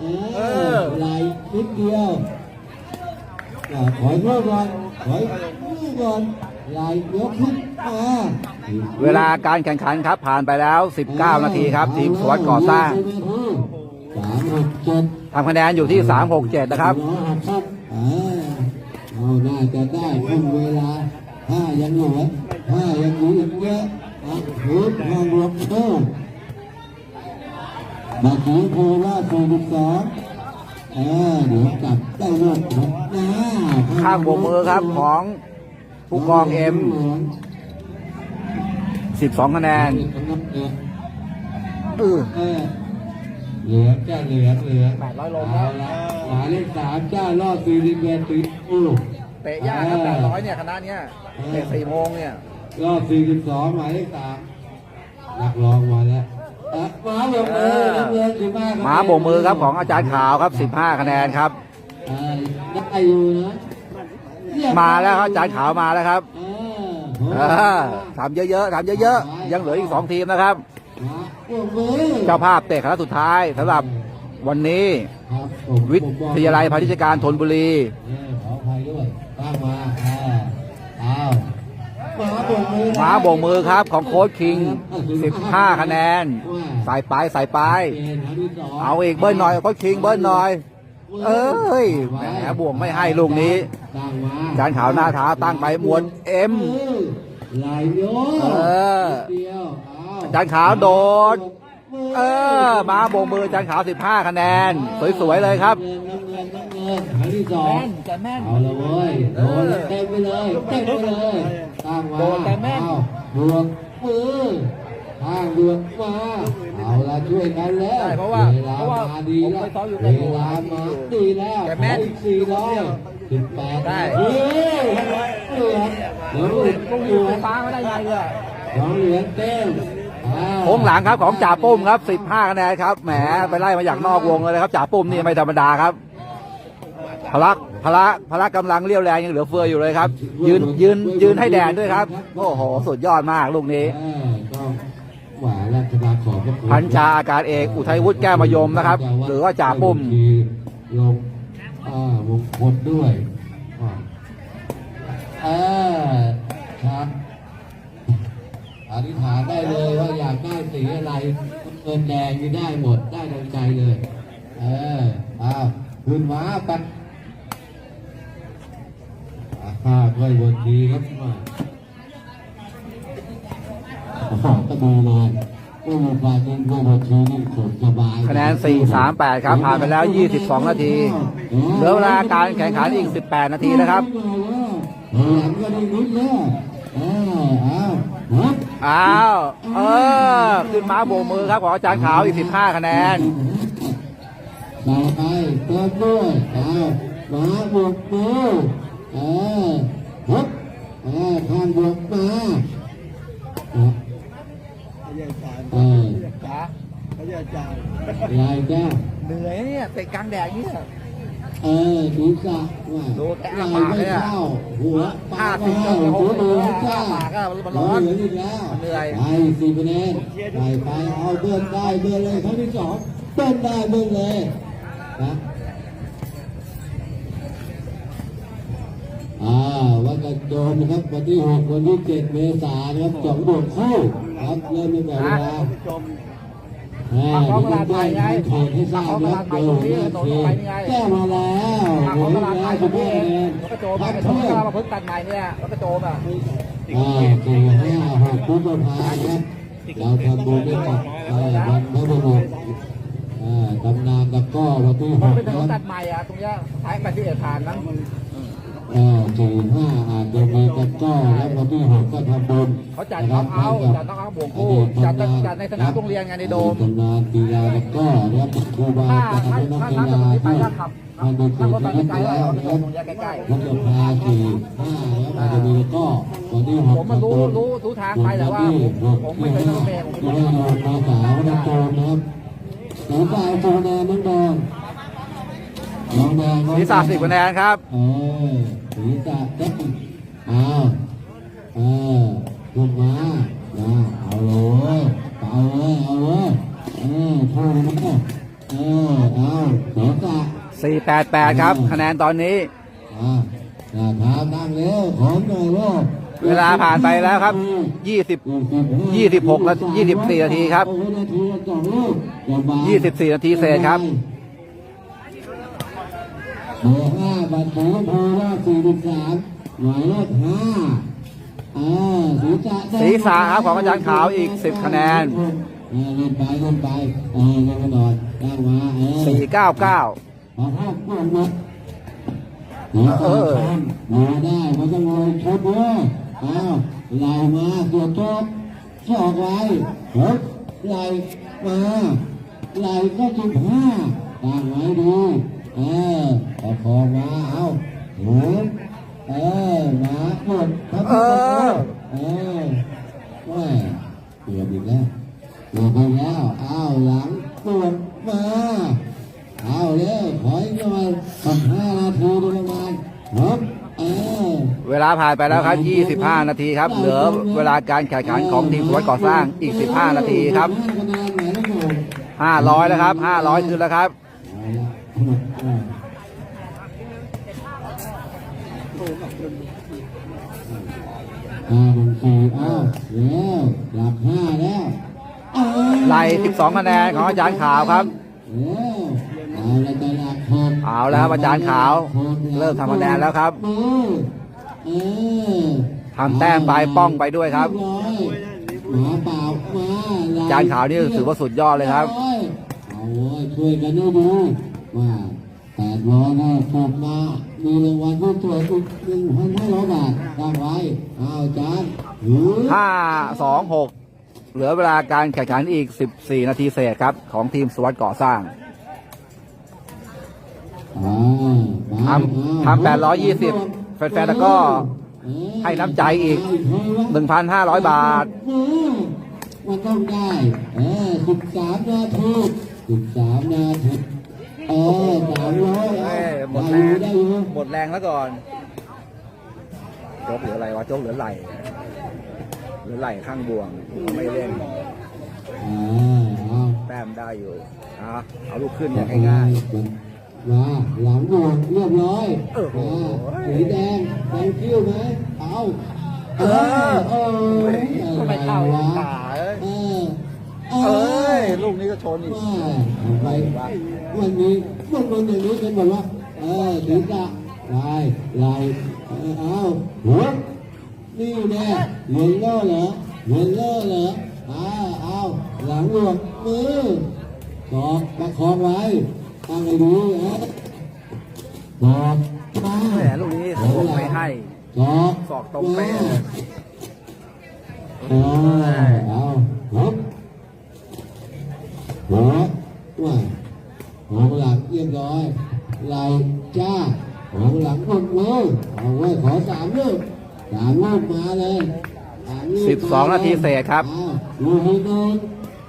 เอเอออไหลนิดเดียวอ่าถอยเพื่อก่อนถอยเพื่อก่อนไหลยกขึ้นมาเวลาการแข่งขันครับผ่านไปแล้ว 19 นาทีครับ ทีมสวนก่อสร้างสามหกเจ็ดทำคะแนนอยู่ที่ 367 นะครับร้อยหักครับเออเอาน่าจะได้ขึ้นเวลาห้ายังเหลือห้ายังอยู่อีกเยอะอะหืดห้ารวมเพิ่ม มาถึงโคราชสี่สิบสองเออเดี๋ยวกลับได้ลูกนะนะข้างโบกมือครับของผู้กองเอ็ม12คะแนนอือเออเหลืองจ้าเหลืองเหลือง800โลเอาละหมายเลขสามจ้ารอบสี่สิบเอ็ดติดอู้เตะยากครับ800เนี่ยคณะเนี้ยเตะ4โมงเนี่ยรอบสี่สิบสองหมายเลขสามนักร้องมาแล้วอะ หมาโบกมือนักเรียนสิบห้าหมาโบกมือครับของอาจารย์ขาวครับ 15 คะแนนครับเออได้อยู่นะเรียบมาแล้วครับอาจารย์ขาวมาแล้วครับเอเอออทำเยอะๆทำเยอะๆยังเหลืออีก2ทีมนะครับ หมาโบกมือเจ้าภาพเตะคณะสุดท้ายสำหรับวันนี้ครับผมวิทยาลัยพาณิชยการธนบุรี เออขออภัยด้วยตั้งมาเออเอา หมาโบกมือนะหมาโบกมือครับ ของโค้ชคิง 15 คะแนนใส่ไปใส่ไป เอาอีกเบิ้ลหน่อยโค้ชคิงเบิ้ลหน่อย เอ้ยแหมบวกไม่ให้ลูกนี้ตั้งมาจานขาวหน้าท้าตั้งไปมวนเอ็มเออเดียวเอาจานขาวโดด เออ มาโบกมือจานขาว 15 คะแนน สวยๆเลยครับ น้ำเงินน้ำเงินน้ำเงินหายที่สองจะแม่นเอาละเว้ยโดนเต็มไปเลยเต็มไปเลยตั้งมาโดนแต่แม่นเอาบวกมือข้างบวกมาเอาละช่วยกันแล้วเพราะว่าเวลามาดีแล้วเวลามาดีแล้วแต่แม่นขออีกสี่ร้อยสิบแปดได้เฮ้ยเหลือเหลืองเหลืองอยู่ฟฟ้าไม่ได้ไงเลยสองเหลืองเต็มโค้งหลังครับของจ่าปุ้มครับ 15คะแนนครับ แหมไปไล่มาจากนอกวงเลยครับจ่าปุ้มนี่ไม่ธรรมดาครับ พละพละพละกำลังเรี่ยวแรงยังเหลือเฟืออยู่เลยครับ ยืนยืนยืนให้แดนด้วยครับ โอ้โหสุดยอดมากลูกนี้เออก็หวานราชดาขอบพระคุณพันชาอากาศเอกอุทัยวุฒิแก้วมายมนะครับ หรือว่าจ่าปุ้มลงอ่ามงคลด้วยอ่าเออครับอธิษฐานได้เลยว่าอยากได้สีอะไรเงินแดงนี่ได้หมดได้ดังใจเลย เอออ้าวขึ้นมาปัด อาข้าค่อยบนดีครับมาโอ้โหตะบูเลยโอ้โหปลาเงินก็บนทีนี่สุดสบายคะแนน 4-3-8 ครับผ่านไปแล้ว 22 นาที เหลือเวลาการแข่งขันอีก 18 นาทีนะครับหลังก็ได้ลุ้นแล้วอ้าวอ้าวฮึบอ้าว เออ ขึ้นมาโบกมือครับของอาจารย์ขาวอีก 15 คะแนนใส่ไปเติมด้วยอ้าวมาบวกมือ เออฮึบเออข้างบวกมาเออจ้าลายแก้วเหนื่อยเนี่ยเตะกลางแดดเนี่ยเออดูสะว่าดูแกลาอ้ายปากไม่เลยอะเข้าหัวปาห้ากสิไม่บเข้าชั่วโมหัวงมือไม่เข้าปากก็มันร้อนเหลืออีกแล้วเหนื่อยไปสี่คะแนนไปไปเอาเบิ้ลได้เบิ้ลเลยครั้งที่สองเบิ้ลได้เบิ้ลเลยนะ อ่าวัดกระโจมนะครับวันที่หกวันที่เจ็ดเมษายนครับสองบวกคู่ครับเริ่มตั้งแต่เวลาอ่าปากของเดี๋ยวตลาดไทยไงเขตให้ทราบนะครับปากของตลาดไทยตรงนี้โดโดนยไปนี่ไงแก้มาแล้วปากโอ้ของยตลาดไทแล้วยสิตรงห้านี้คะแนนแล้วก็โจมพัไปกตรงเพื่นี้อนมาเพิ่งตัดใหม่เนี่ยแล้วก็โจมอะอ่าสี่ห้าหกพุทธภาครับเราทำบุญให้กับเอ่อวันพระบุรุษอ่าตำนานตะกร้อวันที่หมันกเป็นถครับตัดใหม่อะตรงเนี้ยท้ายไปที่เอกทานนั้นเอ่าสี่ห้าอาจจะมีตะกร้อแล้ววันที่หกก็ทำบุญเขาจัดเขาเอาจัดต้องเอาบวกคู่จัดจัดในสนามโรงเรียนไงในโดมตำนานกีฬาตะกร้อนะครับครูบาถ้าอาจารย์ถ้าและนักถ้ากีถ้าฬาตรงนี้ไปที่ก็ขับท่านได้ถ้าเสียรถชีไปวิตไกลไปๆแล้วเรานะไปครับพุทธภาสี่ห้าแล้วตรงเนี้ยใกล้อาจจะมีตะกร้อวันที่หๆกผมมารู้ทำบุญรู้รู้ทางไปแต่ว่าผมผมไม่เคยรู้เมย์ผมที่ไม่ให้รู้โยมมาสาวน้ำโจมนะครับหนูสาวโจมแดงน้องแดง น้องแดงศีรษะสิบคะแนนครับเออศีรษะเต็มอ้าวเออขึ้นมานะเอาเลยเอาเลยเอาเลยเออโทษนะเอเออเอาเสียกะ488ครับ คะแนนตอนนี้อ่าอ่าเท้านั่งเร็วของหน่อยลูกเวลาผ่านไปแล้วครับ20 26และ24นาทีครับนาทีละสองลูกอย่าบัง24นาทีเศษครับ เบอร์ห้าบัตรสีชมพูว่าสี่สิบสามหมายเลขห้าอ่าศีรษะแดงศีรษะครับของอาจารย์ขาวอีก10คะแนน เออเล่นไปเล่นไปเออเล่นกระโดดตั้งมาเออ499ขอห้าก้อนนะหัวเอตาอคำมาได้มันต้องลอยชดเลยอ้าวไหลมาเสียจบสอกไว้หกไหลมาไหลก็สิบห้าตั้งไว้ดู เออประคอมาเอาหมุนเออมากดครับเออเออแม่เปลี่ยนอีกแล้วเปลี่ยนไปแล้วเอาหลังตรวจมาเอาเร็วถอยหน่อยสิบห้านาทีดยประมาณฮึบเวลาผ่านไปแล้วครับ 25 นาทีครับ เหลือเวลาการแข่งขันของทีมสวนก่อสร้างอีก 15 นาทีครับหนแล้วหนู500 แล้วครับ 500 ขึ้นแล้วครับ ห้าหนึ่งสี่อ้าวเร็วหลักห้าแล้วเออไล่12คะแนนของอาจารย์ขาวครับเร็วเอาละจะหลักหกเอาแล้วครับอาจารย์ขาว เริ่มทำคะแนนแล้วครับเออเออทำแต้มไปป้องไปด้วยครับ เยอยหมาเปล่ามาอาจารย์ขาวนี่ถือว่าสุดยอดเลยครับ เอาเว้ยช่วยกันดูดูว่า แปดร้อยนะถูกมามีรางวัลผู้ตรวจอีกหนึ่งพันห้าร้อยบาทตั้งไว้เอาอาจารย์หือ5 2 6เหลือเวลาการแข่งขันอีก 14 นาทีเศษครับ ของทีมสวัสดิ์ก่อสร้างอ่าทำทำ820 แฟนๆแล้วก็ให้น้ำใจอีก 1,500 บาทเออมันต้องได้ เออสิบสามนาทีสิบสามนาที เออสามร้อยเอ้ยหมดได้แรองยู่ได้อยู่หมดแรงแล้วก่อนโจ๊กเหลืออะไรวะโจ๊กเหลือไหลเหลือไหลข้างบวงไม่เล่น อ่าเอาแต้มได้อยู่อะเอาลูกขึ้นอย่างง่ายมาหลังบวกเรียบร้อยโอ้โหมาสีแดงแดงคิ้วไหมเอาเออเออทำไมเข้าอะไรวะขาเอ้ยเออๆ เอ้ยลูกนี้ก็ชนอีกว่ไปวันนี้มันมันอย่างนี้กันหมดว่าเออถึงจะลายลายเออเอาหัวนี่แน่เงินล่อเหรอเงินล่อเหรออ้าวเอาหลังบวกมือกอดประคองไว้ตั้งให้ดีนะกอดมาแหมลูกนี้สวมไม่ให้กออกตรงเป๊ะเลยเอาเอา หัวว่าหัวหลังเรียบร้อยไหลจ้าหัวหลังหมดเลยเอาไว้ขอสามลูกสามลูกมาเลยสามลูกสิบสองนาทีเศษครับอ้าวดูให้โดน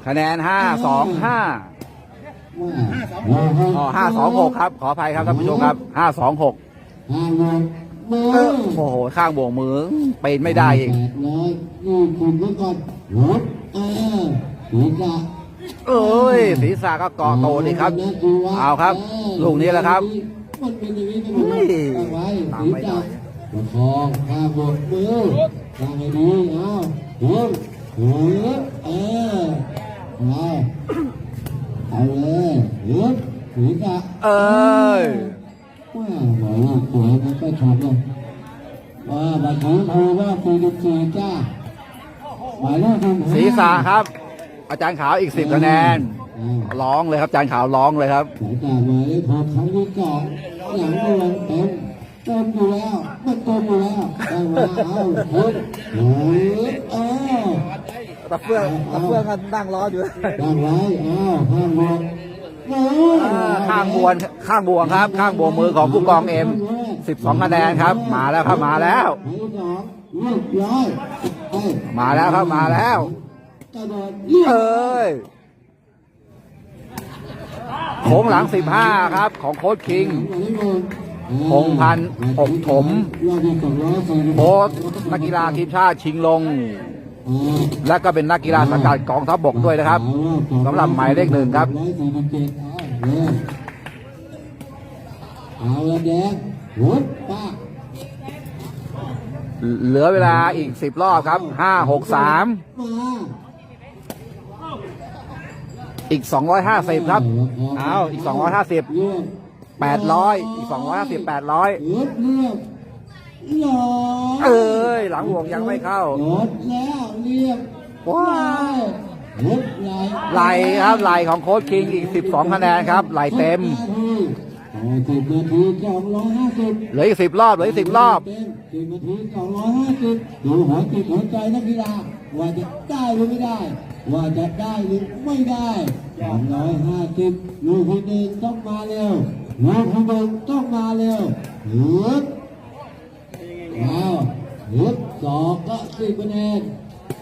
คะแนน5 2 5ว่าอ๋อ5 2 6ครับ ขออภัยครับท่านผู้ชมครับ5 2 6ห้าโมงมือเออโอ้โห ข้างบวงมือปีนไม่ได้อีกแปดร้อยนี่คุณไว้ก่อนหัวเออหัวจะ เอ้ยศีรษะก็เกาะโตดีครับ เอาครับ ลูกนี้แหละครับมันเป็นอย่างนี้เฮ้ยตั้งไว้ตามศีรไม่ได้ษะประคองข้างบนมือตั้งให้ดีเอาหัวหัวเออเอาเอาเลยหัวศีรษะเอ้ยว่าหมอลูกสวยมันก็ชมเลยว่าบัตรของครูว่าสี่สิบสี่จ้าหมายเลขสิบห้าศีรษะครับ อาจารย์ขาวอีก10คะแนนอ่าร้องเลยครับอาจารย์ขาวร้องเลยครับสายตาหมายเลขหกครั้งที่สองหลังดวงเต็มเต็มอยู่แล้วมันเต็มอยู่แล้วได้มาเอาคุณโอ้ยเอ้าตะเฟืองตะเฟืองกันนั่งรออยู่ตั้งไว้อ้าวห้ามบวกโอ้ยข้างบวนข้างบวงครับ ข้างบวงมือของผู้กองเอ็ม12คะแนนครับ มาแล้วครับมาแล้วหมายเลขสองเรียบร้อยเอ้ยมาแล้วครับมาแล้ว โดเรียบเอ้ยโค้งหลัง 15 ครับ ของโค้ชคิง พงพันธ์อกถม โค้ชนักกีฬาทีมชาติชิงลง และก็เป็นนักกีฬาสังกัดกองทัพบกด้วยนะครับสำหรับหมายเลขหนึ่งครับเอาละแดงหุดป้าเหลือเวลาอีก10รอบครับ5 6 3มาม อีก 250 ครับเอาอีก 250เลือก800 อีก 250 800เลือกเลือกหลอเอ้ย หลังวงยังไม่เข้าหลดแล้วเรียบว้าหลดไหลไหลครับไหลของโค้ชคิงอีก 12 คะแนนครับไหลเต็มโอ้สิบนาทีสองร้อยห้าสิบเหลืออีก10รอบเหลืออีก10รอบเต็มสิบนาทีสองร้อยห้าสิบดูหัวจิตหัวใจนักกีฬาว่าจะได้หรือไม่ได้ ว่าจะได้หรือไม่ได้สองร้อยห้าสิบลูกที่หนึ่งต้องมาเร็วลูกที่หนึ่งต้องมาเร็วฮึดเอาฮึดสองก็สิบคะแนน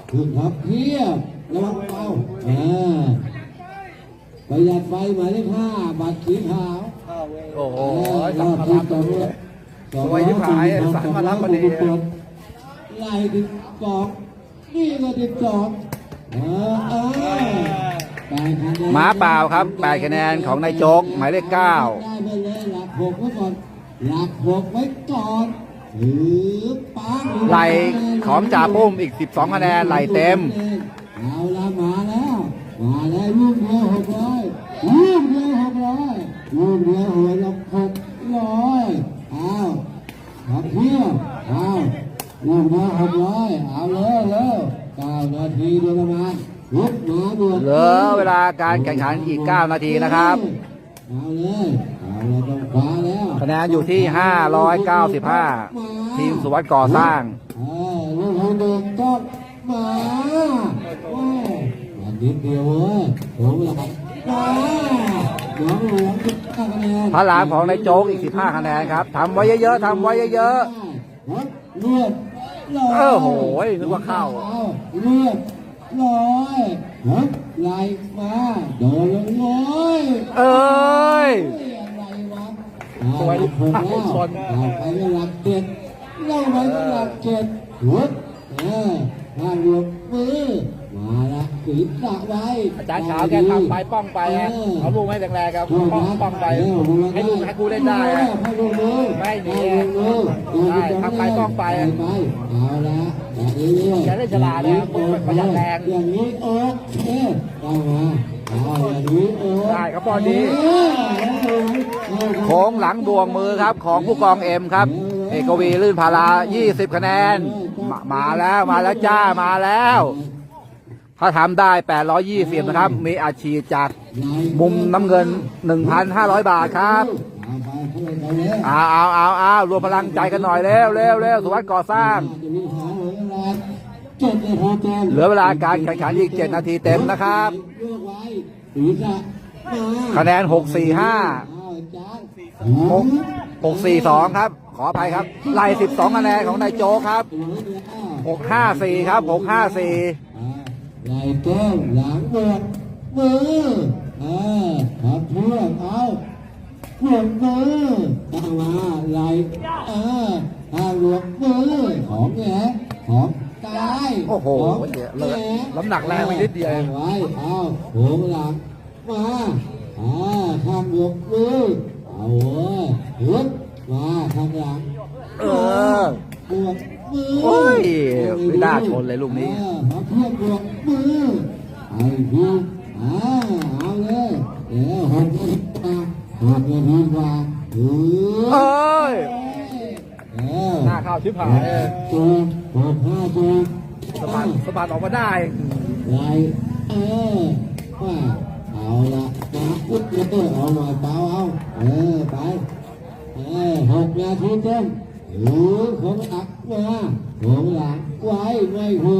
ขึ้นครับเทียบระวังเบาอ่าประหยัดไฟหมายเลขห้าบัตรสีขาวโอ้โหรสัอมบภาที่ระสองสวยที่ผายสารมารับพอดีไล่ถึงสองนี่ก็ถึงสอง เออเออแปดคะแนนหมาเปล่าครับ8คะแนนของนายโจ๊กหมายเลข9ได้ไปเลยหลักหกไว้ก่อนหลักหกไว้ก่อนหรือปังไหลของจ่าปุ้มอีก 12 คะแนนไหลเต็ม เอาละมาแล้ว มาแล้วลูกเดียวหกร้อยลูกเดียวหกร้อยลูกเดียวหัวละหกร้อยเอาขับเที่ยวเอาลูกเดียวหกร้อยเอาเลยเลย เก้านาทีโดยประมาณลุกมาบวกเหลือเวลาการแข่งขันอีก 9 นาทีนะครับเอาเลยเอาเลยต้องคว้าแล้วคะแนนอยู่ที่ 595 ทีมสุวัสด์ก่อสร้างเออลูกคนเดินต้องมาโอ้ยอันนิดเดียวเว้ยโอ้ยมาหลวงหลวงสิบห้าคะแนนพระรามของนายโจ๊กอีก 15 คะแนนครับทำไว้เยอะๆทำไว้เยอะเลือดลอยเออโหยนึกว่าเข้าเลือดลอยฮึบไหลมาโดนเลยโอ้ยๆเอ้ยอะไรวะสวยดิผมแล้วชน เอาไปไม่หลักเจ็ดเล่าไปไม่หลักเจ็ดหัวเออห้างรวมมือ มาละศีรษะไว้อาจารย์ขาวแกทำไปป้องไปฮะเอาลูกให้แรงๆครับป้องป้องไปให้ลูกให้กูเล่นได้ฮะให้ลูกมือไม่หนีให้ลูกมือใช่ทำไปป้องไปไปเอาละแบบนี้เรื่อยแกเล่นฉลาดนะประหยัดแรงอย่างนี้โอ๊คเอ๊ะเอามาเอาอย่างนี้โอ๊คได้ครับบอลดีเออโค้งหลังบวงมือครับของผู้กองเอ็มครับ เอกวีลื่นพารา 20 คะแนน มามาแล้วมาแล้วจ้ามาแล้ว ถ้าทำได้ 820 นะครับ มีอาชีพจากมุมน้ำเงิน 1,500 บาทครับเอาไปเพื่อนไปเลยเอาเอาเอาเอารวมพลังใจกันหน่อยเร็วเร็วเร็วสุวัสดิ์ก่อสร้างเจ็ดนาทีเต็มเหลือเวลาการแข่งขันอีก 7 นาทีเต็มนะครับเลือกไว้ศีรษะมาคะแนน 645เอาจาน6 642 ครับ ขออภัยครับไล่12 คะแนนของนายโจกครับ 654 ครับ 654อ่า ไหลแก้มหลังบวกมืออ่าขับเพื่อนเอาบวกมือตามมาไหลเออทางบวกมือของแหนของกายโอ้โหเดี๋ยวแหนน้ำหนักแรงไปนิดเดียวไว้เอาโหงหลังมาอ่าทางบวกมือเอาเว้ยฮึบมาทางหลังเออบว มือโอ้ยไม่น่าชนเลยลูกนี้เออมาเพื่อนบวกมือเอาอีกทีอ่าเอาเลยเดี๋ยวหกนาทีกว่าหกนาทีกว่าเอเออ้ยเออหน้าเข้าชิบหายเลยตัวหกห้าตัวสะบัดสะบัดออกมาได้ไรเออว่าเอาละมาอุ๊บแล้วก็เอาหน่อยเปล่าเอาเออไปเออหกนาทีเต็มหูของอัก มาหัวหลังไว้ไม่หู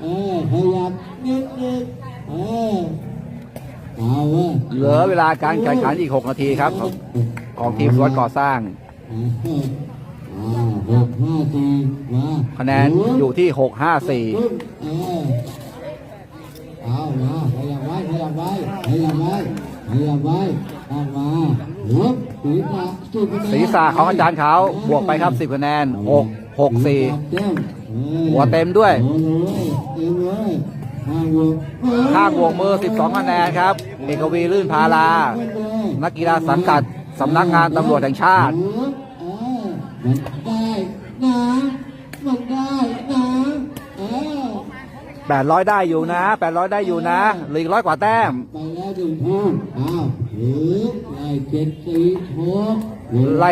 เออขยับนิดนึงเออเอาเว้ยเหลือเวลาการแข่งขันอีก 6 นาทีครับ ของทีมสวนก่อสร้างหกห้าสี่คะแนนอยู่ที่654เออเอามาขยับไว้ขยับไว้ขยับไว้ขยับไว้ตั้งมาหัวศีรษะสิบคะแนนศีรษะของอาจารย์เขาบวกไปครับ10คะแนน6 6 4เต็มหัวเต็มด้วยโอ้เลยเต็มเลยข้างวงข้างวงมือ 12คะแนนครับ เอกวีลื่นพารานักกีฬาสังกัดสำนักงานตำรวจแห่งชาติเออมันได้นะมันได้นะเออ800ได้อยู่นะ800ได้อยู่นะเหลืออีกร้อยกว่าแต้มไปแล้วหนึ่งทีอ้าวหรือไล่เจ็ดสี่หกไล่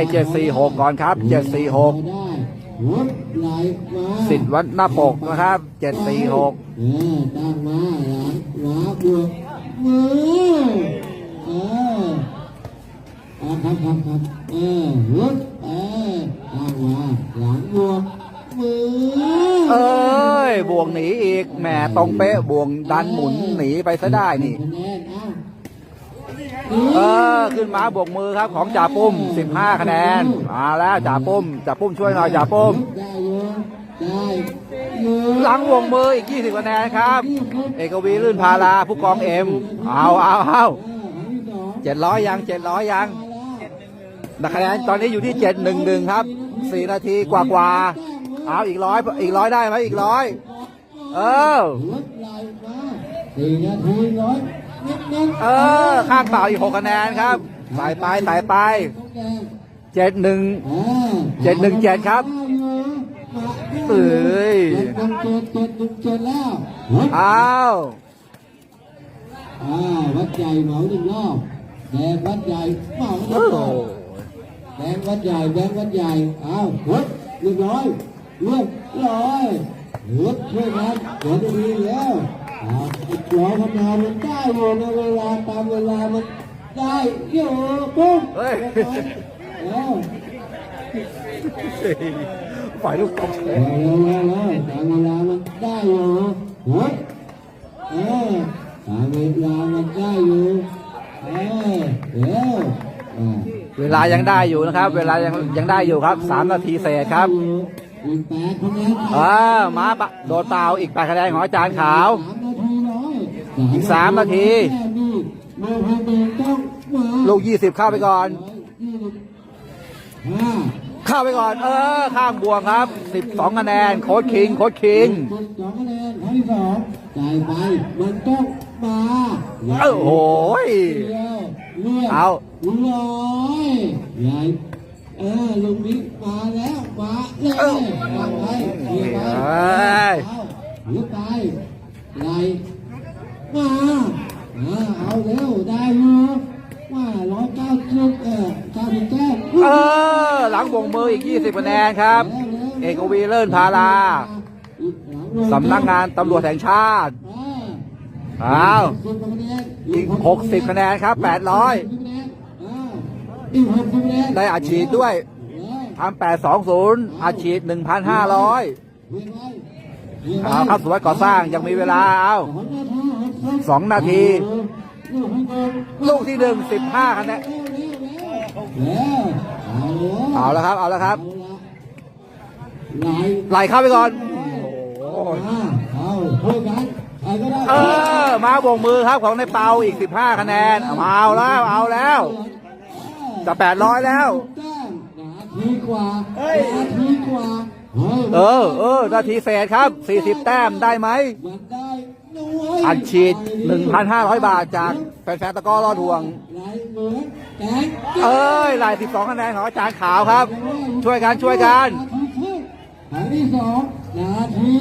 746ก่อนครับ746ได้หุบไหลมา สิทธิ์วัดหน้าปกนะครับ746เออตั้งมาหลังขวาบวกมือเออเอาครับครับครับเออหุบเออตั้งมาหลังบวกมือเอ้ยบวงหนีอีกแหมตรงเป๊ะบวงดันหมุนหนีไปซะได้นี่คะแนน เออขึ้นมาบวกมือครับของจ่าปุ้ม 15 คะแนนมาแล้วจ่าปุ้มจ่าปุ้มช่วยหน่อยจ่าปุ้มได้อยู่ได้หลังวงมืออีก 20 คะแนนครับ เอกวีลื่นพาราผู้กองเอ็มเอาเอาเอาเจ็ดร้อยยังเจ็ดร้อยยังนักคะแนนตอนนี้อยู่ที่เจ็ดหนึ่งหนึ่งครับสี่นาทีกว่ากว่าเอาอีกร้อยอีกร้อยได้ไหมอีกร้อยเออสี่นาทีร้อย เน้นเน้นเออ ข้างเปล่าอีกหกคะแนนครับใส่ไปใส่ไปต้องแดงเจ็ดหนึ่งเออเจ็ดหนึ่งเจ็ดครับเอ้ยเจ็ดหนึ่งเจ็ดเจ็ดหนึ่งเจ็ดแล้วหัวอ้าวอ่าวัดใหญ่เหมาหนึ่งรอบแดงวัดใหญ่เหมาหโอ้นึ่งโหรอบแดงวัดใหญ่แดงวัดใหญ่อ้าวหัวเรียบร้อยเรียบร้อยหัวช่วยกันหัวดีแล้วอ้าวอีก ร้อยคะแนนมันได้อยู่ในเวลาตามเวลามันได้อยู่ปุ๊บเฮ้ยแล้วฝ่ายลูกตกเร็วเร็วเร็วตามเวลามันได้อยู่หัวเออตามเวลามันได้อยู่เออเร็วอ่าเวลายังได้อยู่นะครับ เวลายังยังได้อยู่ครับสามนาทีเศษครับอีกแปดคะแนนอ่ามาปะโดนเปล่าอีกแปดคะแนนของอาจารย์ขาวสามนาทีร้ อยอีกสามนาทีแม่นี่โมฮัมเหม็ดต้องมาลูกยี่สิบเข้าไปก่อนห้าเข้าไปก่อน เออ ข้างบวงครับ12คะแนน โค้ดคิง โค้ดคิงสิบสองคะแนนครั้งที่สองจ่ายไปมันต้องมาเออโอ้ยเรียวเรียวเอาร้อยใหญ่เออลุงนี้มาแล้วมาเลยเอ้ามาไปเรียไปเอ้ยเอาหรือไปไหล มาเออเอาเร็วได้อยู่ว่าร้อยเก้าสิบเออเก้าสิบแก้วเออ หลังบวงมืออีก 20คะแนนครับ เอกวีเลิศพาราสำนักงานตำรวจแห่งชาติอ้าวอีก60คะแนนครับ800อีกหกสิบคะแนนได้อัดฉีดด้วยทำ820อัดฉีด1,500เอาเข้าสู่วัดก่อสร้างยังมีเวลาเอา สองนาที ลูกที่หนึ่ง15คะแนนเอาแล้วครับเอาแล้วครับไหลไหลเข้าไปก่อนโอ้โหเอาช่วยกันใครก็ได้เออมาบวงมือครับของในเปาอีก15คะแนนเอามาเอาแล้วเอาแล้วจะ800แล้วแต้มนาทีกว่านาทีกว่าฮ้ยเออ เออ นาทีเศษครับ 40 แต้มได้ไหมมันได้น้ อยอัดฉีด 1,500 บาทจากแฟนๆตะกร้อรอดห่วงไหลเหมือนแกงเอ้ยลาย 12 คะแนนของอาจารย์ขาวครับ ช่วยกันช่วยกันนาทีครึ่งครั้งที่สองนาที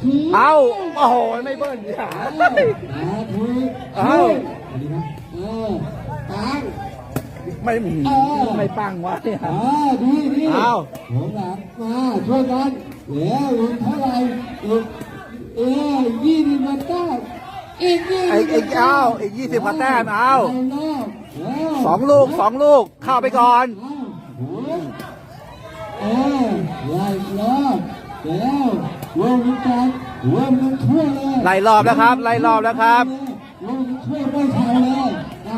ครึ่งเอาโอ้โห ไม่เบิ้ลเนี่ยนาทีเอ้าสวัสดีครับเออตังไม่มีไม่ปังวะเนี่ยอ่าดีดีเอาผมหลังมาช่วยกันแล้วอีกเท่าไหร่อีก เออยี่สิบกว่าแต้มอีกยี่ไอ้ไอ้เอาอีก20คะแนนเอารอบแล้วสองลูกสองลูกเข้าไปก่อนเออไล่รอบแล้วรวมกันรวมกันทั่วเลยไล่รอบแล้วครับ ไล่รอบแล้วครับรวมกันทั่วไม่เท่าเลย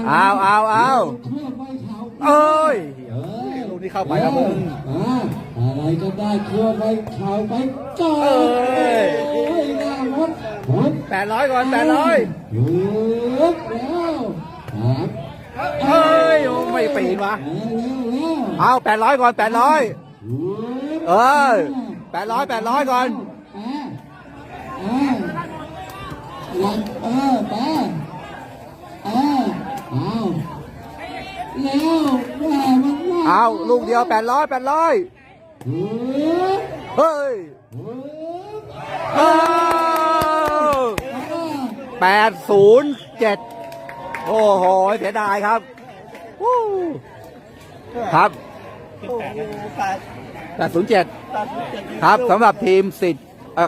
เอาเอาเอาทั่วไม่เท่าเอ้ยเออลูกนี้เข้าไปแล้วมึง อ่าอะไรก็ได้ทั่วไม่เท่าไปก่อนเอ้ยโอ้ยน่าหมดหมดแปดร้อยก่อนแปดร้อยหยุดแล้วสามเฮ้ยโอ้ไม่ปีนวะเร็วเร็วเร็วเอาแปดร้อยก่อนแปดร้อยหยุดเออแปดร้อยแปดร้อยก่อนแปดแปดยังเออไปเออเอาแล้วว่ามันว่าเอาลูกเดียวแปดร้อยแปดร้อย เฮ้ยแปดศูนย์เจ็ดโอ้โหเสียดายครับครับแปดศูนย์เจ็ดครับสำหรับทีมสิทธิ์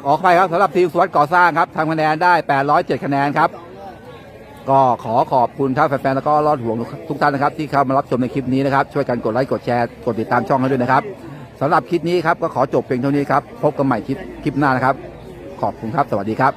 ขออภัยครับสำหรับทีมสวัสดิ์ก่อสร้างครับทำคะแนนได้807คะแนนครับ ก็ขอขอบคุณครับแฟนๆแล้วก็รอดห่วงทุกท่านนะครับ ที่เข้ามารับชมในคลิปนี้นะครับ ช่วยกันกดไลค์กดแชร์กดติดตามช่องให้ด้วยนะครับ สำหรับคลิปนี้ครับก็ขอจบเพียงเท่านี้ครับ พบกันใหม่คลิปคลิปหน้านะครับ ขอบคุณครับ สวัสดีครับ